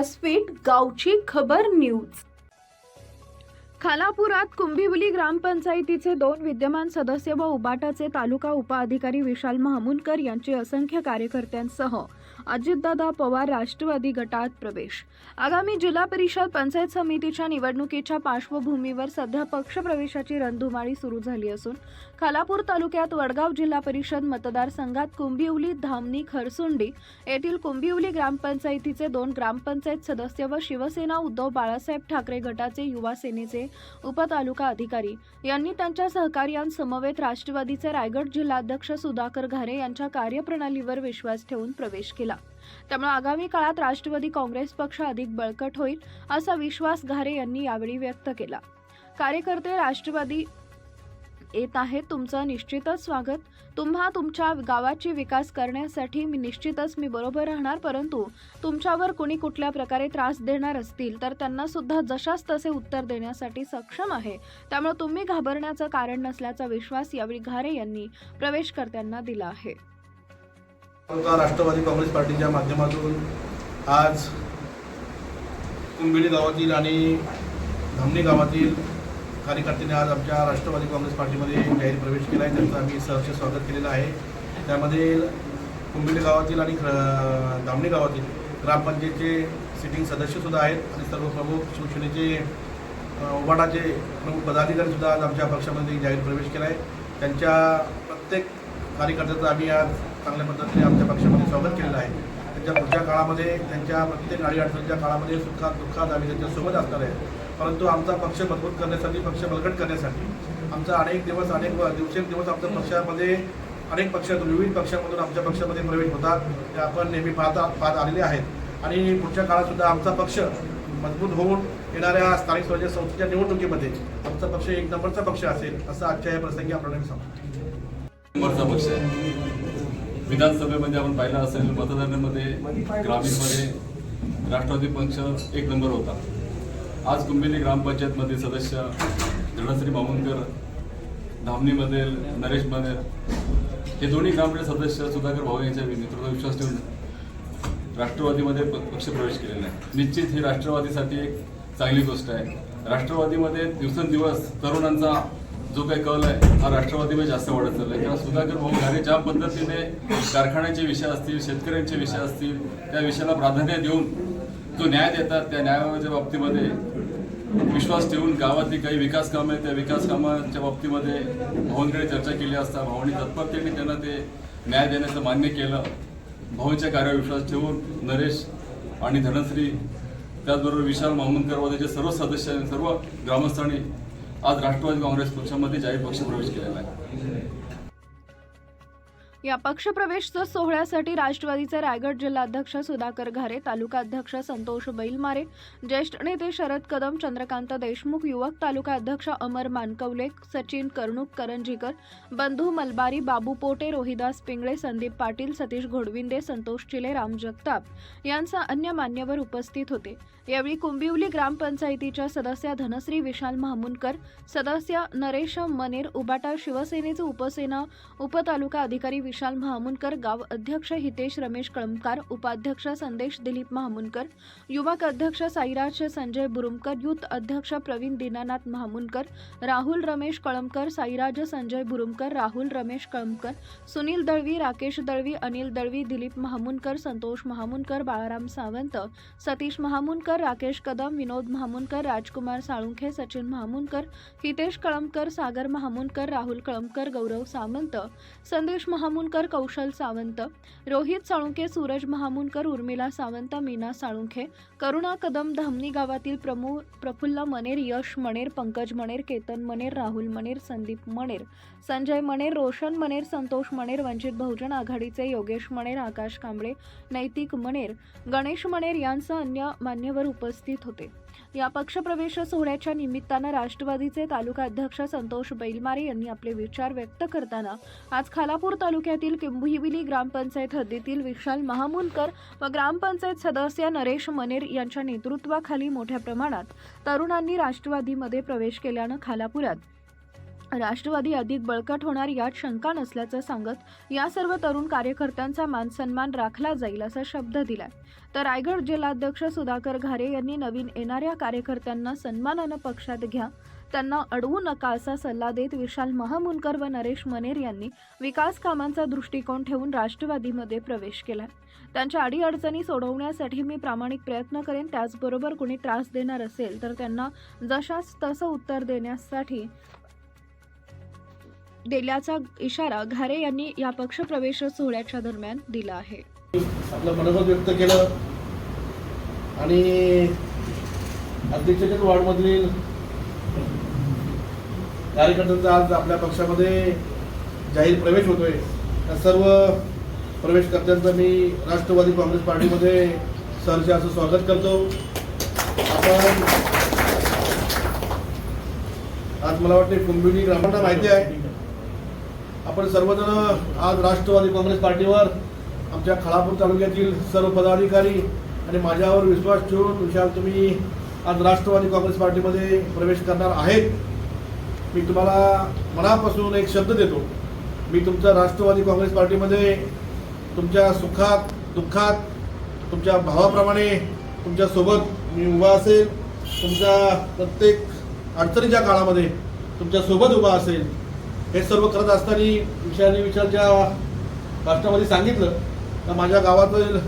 व्यासपीठ गावची खबर न्यूज. खालापुरात कुंभिवली ग्रामपंचायतीचे दोन विद्यमान सदस्य व उबाटाचे तालुका उपअधिकारी विशाल महामुनकर यांचे असंख्य कार्यकर्त्यांसह अजितदादा पवार राष्ट्रवादी गटात प्रवेश. आगामी जिल्हा परिषद पंचायत समितीच्या निवडणुकीच्या पार्श्वभूमीवर सध्या पक्षप्रवेशाची रणधुमाळी सुरू झाली असून खालापूर तालुक्यात वडगाव जिल्हा परिषद मतदारसंघात कुंभिवली धामणी खरसुंडी येथील कुंभिवली ग्रामपंचायतीचे दोन ग्रामपंचायत सदस्य व शिवसेना उद्धव बाळासाहेब ठाकरे गटाचे युवा सेनेचे उपतालुका अधिकारी यांनी त्यांच्या सहकार्यांसमवेत राष्ट्रवादीचे रायगड जिल्हाध्यक्ष सुधाकर घारे यांच्या कार्यप्रणालीवर विश्वास ठेवून प्रवेश केला. केला. त्यामुळे आगामी काळात राष्ट्रवादी काँग्रेस पक्ष अधिक बळकट होईल असा विश्वास घारे यांनी यावेळी व्यक्त केला. कार्यकर्ते राष्ट्रवादी येत आहे तुमचं निश्चितच स्वागत. तुम्हा तुमच्या गावाची विकास करण्यासाठी मी निश्चितच मी बरोबर राहणार परंतु तुमच्यावर कुणी कुठल्या प्रकारे त्रास देणार असतील तर त्यांना सुद्धा जशास तसे उत्तर देण्यासाठी सक्षम आहे. त्यामुळे तुम्ही घाबरण्याचं कारण नसल्याचा विश्वास यावेळी घारे यांनी प्रवेशकर्त्यांना दिला आहे. राष्ट्रवादी काँग्रेस पार्टीच्या माध्यमातून आज कुंबिडी गावातील आणि धामणी गावातील कार्यकर्त्यांनी आज आमच्या राष्ट्रवादी काँग्रेस पार्टीमध्ये जाहीर प्रवेश केला आहे. त्यांचं आम्ही सहर्ष स्वागत केलेलं आहे. त्यामध्ये कुंबिडी गावातील आणि धामणी गावातील ग्रामपंचायतचे सिटिंग सदस्यसुद्धा आहेत आणि सर्व प्रमुख शिवसेनेचे अं, प्रमुख पदाधिकारीसुद्धा आज आमच्या पक्षामध्ये जाहीर प्रवेश केला आहे. त्यांच्या प्रत्येक कार्यकर्त्याचा आम्ही आज चांगल्या पद्धतीने आमच्या पक्षामध्ये स्वागत केलेलं आहे. त्यांच्या पुढच्या काळामध्ये त्यांच्या प्रत्येक गाडी अडचणीच्या काळामध्ये सुखात दुःखात आम्ही त्यांच्यासोबत असणार आहे. परंतु आमचा पक्ष मजबूत करण्यासाठी पक्ष बलकट करण्यासाठी आमचा अनेक दिवस अनेक व- दिवसेंदिवस आमच्या पक्षामध्ये अनेक पक्षातून विविध पक्षामधून आमच्या पक्षामध्ये प्रवेश होतात. ते आपण नेहमी पाहता पाहत आलेले आहेत. आणि पुढच्या काळात सुद्धा आमचा पक्ष मजबूत होऊन येणाऱ्या स्थानिक स्वराज्य संस्थेच्या निवडणुकीमध्ये आमचा पक्ष एक नंबरचा पक्ष असेल असं आजच्या या प्रसंगी आपल्याला सांगतो. नंबरचा पक्ष आहे. विधानसभेमध्ये आपण पाहिलं असेल मतदानामध्ये ग्रामीणमध्ये राष्ट्रवादी पक्ष एक नंबर होता. आज कुंभिली ग्रामपंचायतमधील सदस्य धनश्री मामुनकर धामणीमध्ये नरेश मनेर हे दोन्ही ग्रामपंचायत सदस्य सुधाकर भाऊ यांच्या नेतृत्वावर विश्वास ठेवून राष्ट्रवादीमध्ये पक्ष प्रवेश केलेला आहे. निश्चित ही राष्ट्रवादीसाठी एक चांगली गोष्ट आहे. राष्ट्रवादीमध्ये दिवसेंदिवस तरुणांचा जो काही कल आहे हा राष्ट्रवादीमध्ये जास्त वाढत चालला आहे किंवा सुधाकर भाऊ घारे ज्या पद्धतीने कारखान्याचे विषय असतील शेतकऱ्यांचे विषय असतील त्या विषयाला प्राधान्य देऊन जो न्याय देतात त्या न्यायाच्या बाबतीमध्ये विश्वास ठेवून गावातली काही विकास कामं आहेत त्या विकास कामाच्या बाबतीमध्ये भाऊंकडे चर्चा केली असता भाऊंनी तत्परतेने त्यांना ते न्याय देण्याचं मान्य केलं. भाऊंच्या कार्यावर विश्वास ठेवून नरेश आणि धनश्री त्याचबरोबर विशाल मामुनकर व त्याचे सर्व सदस्य सर्व ग्रामस्थांनी आज राष्ट्रवादी काँग्रेस पक्षामध्ये जाहीर पक्ष प्रवेश केलेला आहे. या पक्षप्रवेश सोहळ्यासाठी राष्ट्रवादीचे रायगड जिल्हाध्यक्ष सुधाकर घारे तालुका अध्यक्ष संतोष बैलमारे ज्येष्ठ नेते शरद कदम चंद्रकांत देशमुख युवक तालुका अध्यक्ष अमर मानकवले सचिन कर्णुक करंजीकर बंधू मलबारी बाबू पोटे रोहिदास पिंगळे संदीप पाटील सतीश घोडविंदे संतोष चिले राम जगताप यांचा अन्य मान्यवर उपस्थित होते. यावेळी कुंभिवली ग्रामपंचायतीच्या सदस्या धनश्री विशाल महामुनकर सदस्य नरेश मनेर उबाटा शिवसेनेचे उपसेना उपतालुका अधिकारी विशाल महामुनकर गाव अध्यक्ष हितेश रमेश कळमकार उपाध्यक्ष संदेश दिलीप महामुनकर युवक अध्यक्ष साईराज संजय बुरुमकर युथ अध्यक्ष प्रवीण दीनानाथ महामुनकर राहुल रमेश कळमकर साईराज संजय बुरुमकर राहुल रमेश कळमकर सुनील दळवी राकेश दळवी अनिल दळवी दिलीप महामुनकर संतोष महामुनकर बाळाराम सावंत सतीश महामुनकर राकेश कदम विनोद महामुनकर राजकुमार साळुंखे सचिन महामुनकर हितेश कळमकर सागर महामुनकर राहुल कळमकर गौरव सामंत संदेश महामुनकर कौशल सावंत रोहित साळुंखे सूरज महामुनकर उर्मिला सावंत मीना साळुंखे करुणा कदम धामणी गावातील प्रमु प्रफुल्ल मनेर यश मणेर पंकज मणेर केतन मणेर राहुल मणेर संदीप मणेर संजय मणेर रोशन मणेर संतोष मणेर वंचित बहुजन आघाडीचे योगेश मणेर आकाश कांबळे नैतिक मणेर गणेश मणेर यांसह अन्य मान्यवर उपस्थित होते. या पक्षप्रवेश सोहळ्याच्या निमित्तानं राष्ट्रवादीचे तालुका अध्यक्ष संतोष बैलमारे यांनी आपले विचार व्यक्त करताना आज खालापूर तालुक्यातील किंभुहिविली ग्रामपंचायत हद्दीतील विशाल महामुनकर व ग्रामपंचायत सदस्य नरेश मनेर यांच्या नेतृत्वाखाली मोठ्या प्रमाणात तरुणांनी राष्ट्रवादीमध्ये प्रवेश केल्यानं खालापुरात. राष्ट्रवादी अधिक बळकट होणार यात शंका नसल्याचं सांगत या सर्व तरुण कार्यकर्त्यांचा मान सन्मान राखला जाईल असा शब्द दिलाय. तर रायगड जिल्हाध्यक्ष सुधाकर घारे यांनी नवीन येणाऱ्या कार्यकर्त्यांना सन्मानानं पक्षात घ्या. त्यांना अडवू नका असा सल्ला देत विशाल महामुनकर व नरेश मनेर यांनी विकास कामांचा दृष्टिकोन ठेवून राष्ट्रवादीमध्ये प्रवेश केला त्यांच्या अडीअडचणी सोडवण्यासाठी मी प्रामाणिक प्रयत्न करेन त्याचबरोबर कोणी त्रास देणार असेल तर त्यांना जशास तसं उत्तर देण्यासाठी दिल्याचा इशारा घारे यांनी या पक्षप्रवेश सोहळ्याच्या दरम्यान दिला आहे. आपलं मनोगत व्यक्त केलं. आणि अध्यक्षाच्याच वार्डमधील कार्यकर्त्यांचा आज आपल्या पक्षामध्ये जाहीर प्रवेश होतोय. त्या सर्व प्रवेशकर्त्यांचं मी राष्ट्रवादी काँग्रेस पार्टीमध्ये सरचे असं स्वागत करतो. आपण आज मला वाटते कुंभिणी ग्रामांना माहिती आहे. आपण सर्वजण आज राष्ट्रवादी काँग्रेस पार्टीवर आमच्या खळापूर तालुक्यातील सर्व पदाधिकारी आणि माझ्यावर विश्वास ठेवून विशाल तुम्ही आज राष्ट्रवादी काँग्रेस पार्टीमध्ये प्रवेश करणार आहेत. मी तुम्हाला मनापासून एक शब्द देतो. मी तुमचा राष्ट्रवादी काँग्रेस पार्टीमध्ये तुमच्या सुखात दुःखात तुमच्या भावाप्रमाणे तुमच्यासोबत मी उभा असेल. तुमच्या प्रत्येक अडचणीच्या काळामध्ये तुमच्यासोबत उभा असेल. हे सर्व करत असताना विषयाने विचारच्या भाषणामध्ये सांगितलं तर माझ्या गावातील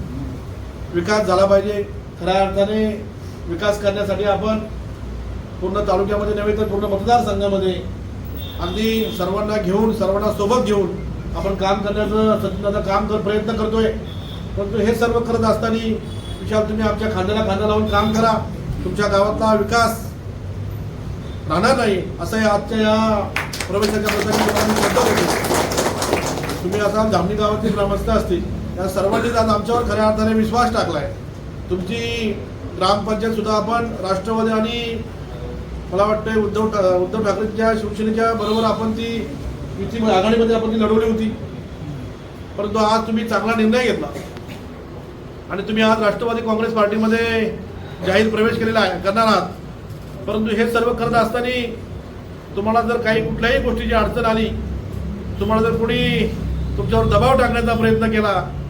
विकास झाला पाहिजे. खऱ्या अर्थाने विकास करण्यासाठी आपण पूर्ण तालुक्यामध्ये नव्हे तर पूर्ण मतदारसंघामध्ये अगदी सर्वांना घेऊन सर्वांना सोबत घेऊन आपण काम करण्याचं सचिनाचं काम कर प्रयत्न करतोय. परंतु हे सर्व करत असताना विशाल तुम्ही आमच्या खांद्याला खांदा लावून काम करा. तुमच्या गावातला विकास राहणार नाही असं या आजच्या या प्रवेशाच्या प्रसंगी तुम्ही आता धामणी गावातील ग्रामस्थ असतील या सर्वांनीच आज आमच्यावर खऱ्या अर्थाने विश्वास टाकलाय. तुमची ग्रामपंचायत सुद्धा आपण राष्ट्रवादी आणि मला वाटतं उद्धव ठा- उद्धव ठाकरेंच्या शिवसेनेच्या बरोबर आपण ती युती आघाडीमध्ये आपण ती लढवली होती. परंतु आज तुम्ही चांगला निर्णय घेतला. आणि तुम्ही आज राष्ट्रवादी काँग्रेस पार्टीमध्ये जाहीर प्रवेश केलेला आहे करणार आहात. परंतु हे सर्व करत असताना तुम्हाला जर काही कुठल्याही गोष्टीची अडचण आली तुम्हाला जर कोणी तुमच्यावर दबाव टाकण्याचा प्रयत्न केला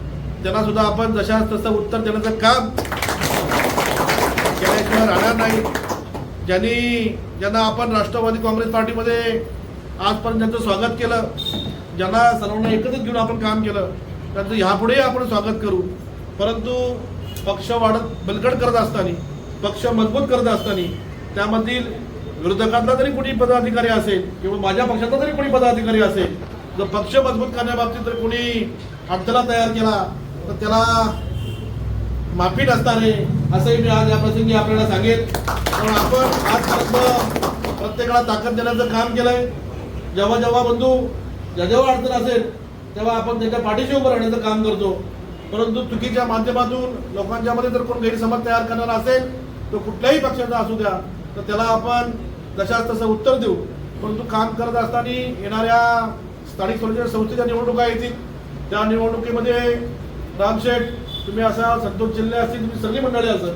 त्यांना सुद्धा आपण जशाच तसं उत्तर देण्याचं काम केल्याशिवाय राहणार नाही. ज्यांनी ज्यांना आपण राष्ट्रवादी काँग्रेस पार्टीमध्ये आजपर्यंत त्यांचं स्वागत केलं ज्यांना सर्वांना एकत्रित घेऊन आपण काम केलं त्यांचं ह्यापुढेही आपण स्वागत करू. परंतु पक्ष वाढत बलकट करत असताना पक्ष मजबूत करत असताना त्यामधील विरोधकातला जरी कोणी पदाधिकारी असेल किंवा माझ्या पक्षाचा जरी कोणी पदाधिकारी असेल जर पक्ष मजबूत करण्याबाबतीत जर कोणी अडथळा तयार केला तर त्याला माफी नसणारे असंही मी आज या प्रसंगी आपल्याला सांगेल कारण आपण आजपर्यंत प्रत्येकाला ताकद देण्याचं काम केलंय. जेव्हा जेव्हा बंधू ज्या जेव्हा अडचण असेल तेव्हा आपण त्याच्या पाठीशी उभं राहण्याचं काम करतो. परंतु चुकीच्या माध्यमातून लोकांच्या मध्ये जर कोण गैरसमज तयार करणारा असेल तो कुठल्याही पक्षाचा असू द्या तर त्याला आपण जशाच तसं उत्तर देऊ. परंतु काम करत असताना येणाऱ्या स्थानिक स्वराज्य संस्थेच्या निवडणुका येतील. त्या निवडणुकीमध्ये रामशेठ तुम्ही असा संतोष जिल्हे असतील तुम्ही सगळी मंडळी असाल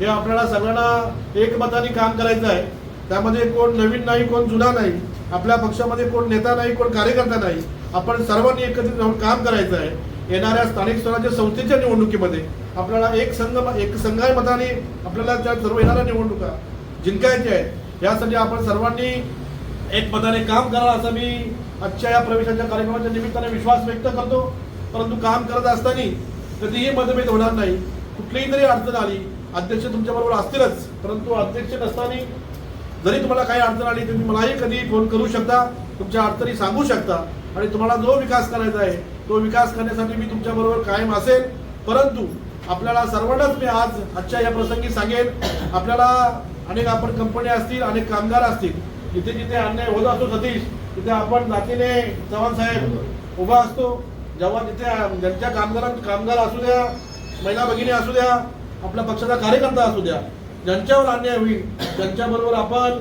हे आपल्याला सगळ्यांना एकमताने काम करायचं आहे. त्यामध्ये कोण नवीन नाही कोण जुना नाही. आपल्या पक्षामध्ये कोण नेता नाही कोण कार्यकर्ता नाही. आपण सर्वांनी एकत्रित राहून काम करायचं आहे. येणाऱ्या स्थानिक स्वराज्य संस्थेच्या निवडणुकीमध्ये आपल्याला एक संघ एक संघाय मताने आपल्याला त्या सर्व येणाऱ्या निवडणुका जिंकायच्या आहेत. यासाठी आपण सर्वांनी एक मताने काम करा असं मी आजच्या या प्रवेशाच्या कार्यक्रमाच्या निमित्ताने विश्वास व्यक्त करतो. परंतु काम करत असताना कधीही मतभेद होणार नाही. कुठलीही तरी अडचण आली अध्यक्ष तुमच्या बरोबर असतीलच. परंतु अध्यक्ष नसताना जरी तुम्हाला काही अडचण आली तुम्ही मलाही कधी फोन करू शकता तुमच्या अडचणी सांगू शकता आणि तुम्हाला जो विकास करायचा आहे तो विकास करण्यासाठी मी तुमच्या बरोबर कायम असेल. परंतु आपल्याला सर्वांनाच मी आज आजच्या या प्रसंगी सांगेन आपल्याला अनेक आपण कंपन्या असतील अनेक कामगार असतील जिथे जिथे अन्याय होत असतो सतीश तिथे आपण जातीने चव्हाण साहेब उभा असतो. जेव्हा तिथे ज्यांच्या कामगारां कामगार असू द्या महिला भगिनी असू द्या आपल्या पक्षाचा कार्यकर्ता असू द्या ज्यांच्यावर अन्याय होईल ज्यांच्याबरोबर आपण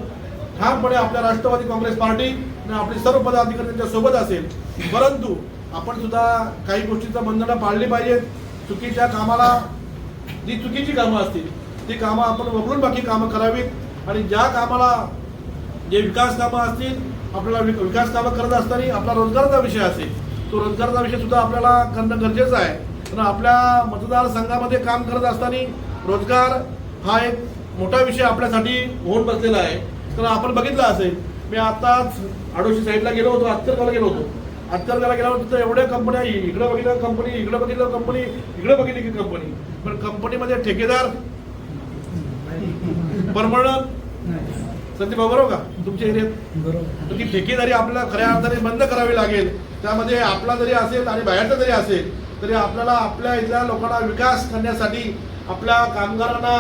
ठामपणे आपल्या राष्ट्रवादी काँग्रेस पार्टी आणि आपली सर्व पदाधिकारी त्यांच्यासोबत असेल परंतु आपण सुद्धा काही गोष्टीचं बंधनं पाळली पाहिजेत. चुकीच्या कामाला जी चुकीची कामं असतील ती कामं आपण वगळून बाकी कामं करावीत आणि ज्या कामाला जे विकास कामं असतील आपल्याला विकास कामं करत असताना आपला रोजगाराचा विषय असेल तो रोजगाराचा विषय सुद्धा आपल्याला करणं गरजेचं आहे. पण आपल्या मतदारसंघामध्ये काम करत असताना रोजगार हा एक मोठा विषय आपल्यासाठी होऊन बसलेला आहे. तर आपण बघितलं असेल मी आताच आडोशी साईडला गेलो होतो अत्तरगावला गेलो होतो. अत्तरगावला गेल्यावर तिथं एवढ्या कंपन्या इकडं बघितलं कंपनी इकडं बघितलं कंपनी इकडं बघितली की कंपनी. पण कंपनीमध्ये ठेकेदार परमनंट संदीप भाऊ बरोबर का? तुमच्या एरियात? तर ती ठेकेदारी आपल्याला खऱ्या अर्थाने बंद करावी लागेल. त्यामध्ये आपला जरी असेल आणि बाहेरचा जरी असेल तरी आपल्याला आपल्या इथल्या लोकांना विकास करण्यासाठी आपल्या कामगारांना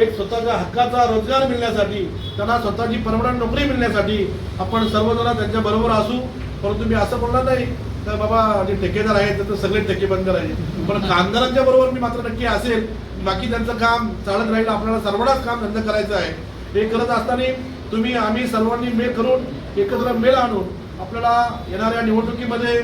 एक स्वतःच्या हक्काचा रोजगार मिळण्यासाठी त्यांना स्वतःची परमनंट नोकरी मिळण्यासाठी आपण सर्वजण त्यांच्या बरोबर असू. परंतु मी असं बोलणार नाही तर बाबा जे ठेकेदार आहेत तर सगळे ठेके बंद करायचे पण कामगारांच्या बरोबर मी मात्र नक्की असेल. बाकी त्यांचं काम चालत राहील. आपल्याला सर्वांनाच काम धंदा करायचं आहे. हे करत असताना तुम्ही आम्ही सर्वांनी मेळ करून एकत्र मेळ आणून आपल्याला येणाऱ्या निवडणुकीमध्ये